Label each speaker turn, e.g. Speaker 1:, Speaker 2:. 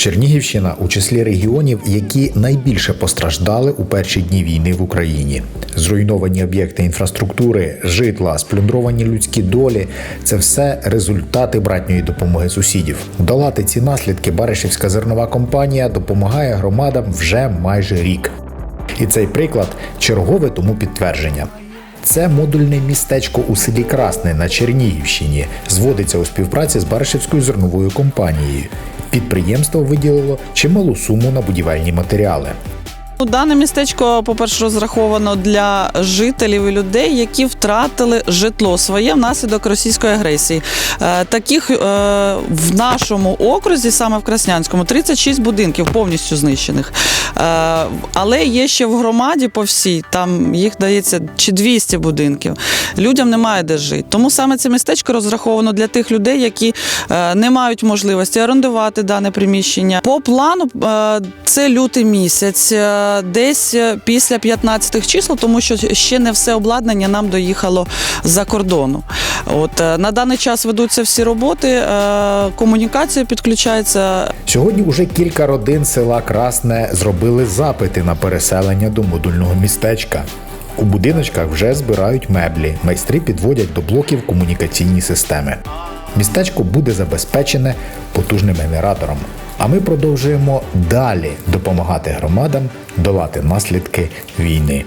Speaker 1: Чернігівщина у числі регіонів, які найбільше постраждали у перші дні війни в Україні. Зруйновані об'єкти інфраструктури, житла, сплюндровані людські долі це все результати братньої допомоги сусідів. Долати ці наслідки Баришівська зернова компанія допомагає громадам вже майже рік. І цей приклад чергове тому підтвердження. Це модульне містечко у селі Красне на Чернігівщині зводиться у співпраці з Баришівською зерновою компанією. Підприємство виділило чималу суму на будівельні матеріали.
Speaker 2: Дане містечко, по-перше, розраховано для жителів і людей, які втратили житло своє внаслідок російської агресії. Е, Таких е, в нашому окрузі, саме в Краснянському, 36 будинків повністю знищених. Е, Але є ще в громаді по всій, там їх дається чи 200 будинків. Людям немає де жити. Тому саме це містечко розраховано для тих людей, які не мають можливості орендувати дане приміщення. По плану це лютий місяць, десь е, після 15 чисел, тому що ще не все обладнання нам доїхало за кордону. От е, на даний час ведуться всі роботи, е, комунікація підключається.
Speaker 1: Сьогодні уже кілька родин села Красне зробили запити на переселення до модульного містечка. У будиночках вже збирають меблі, майстри підводять до блоків комунікаційні системи. Містечко буде забезпечене потужним генератором. А ми продовжуємо далі допомагати громадам долати наслідки війни.